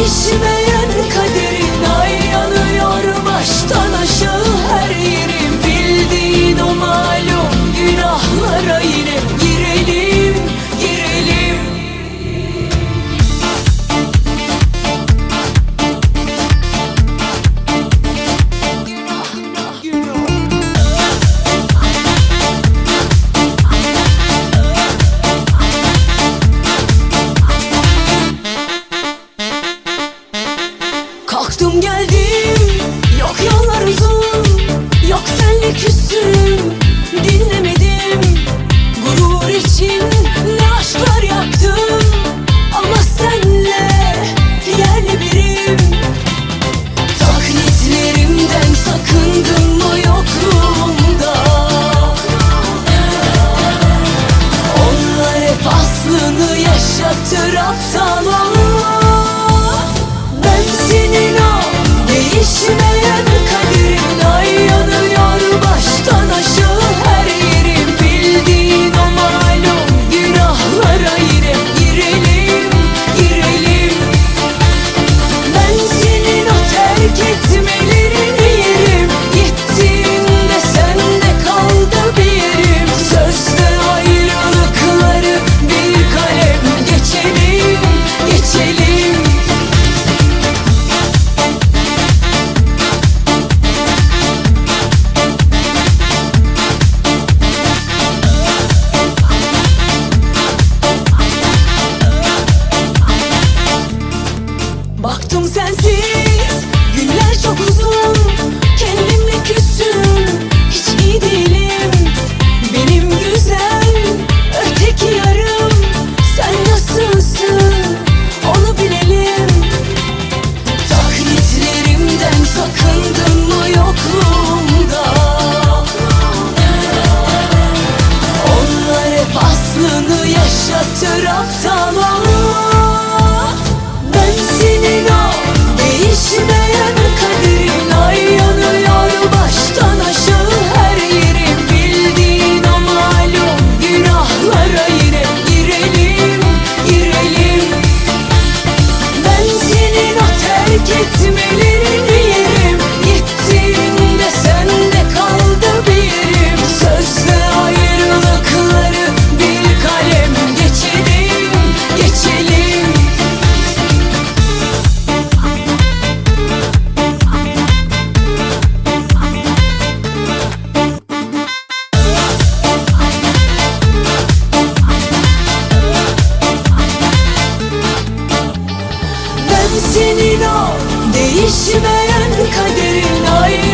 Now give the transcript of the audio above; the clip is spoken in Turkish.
Değişmeyen aptal olur çorapta değişmeyen kaderin aynı.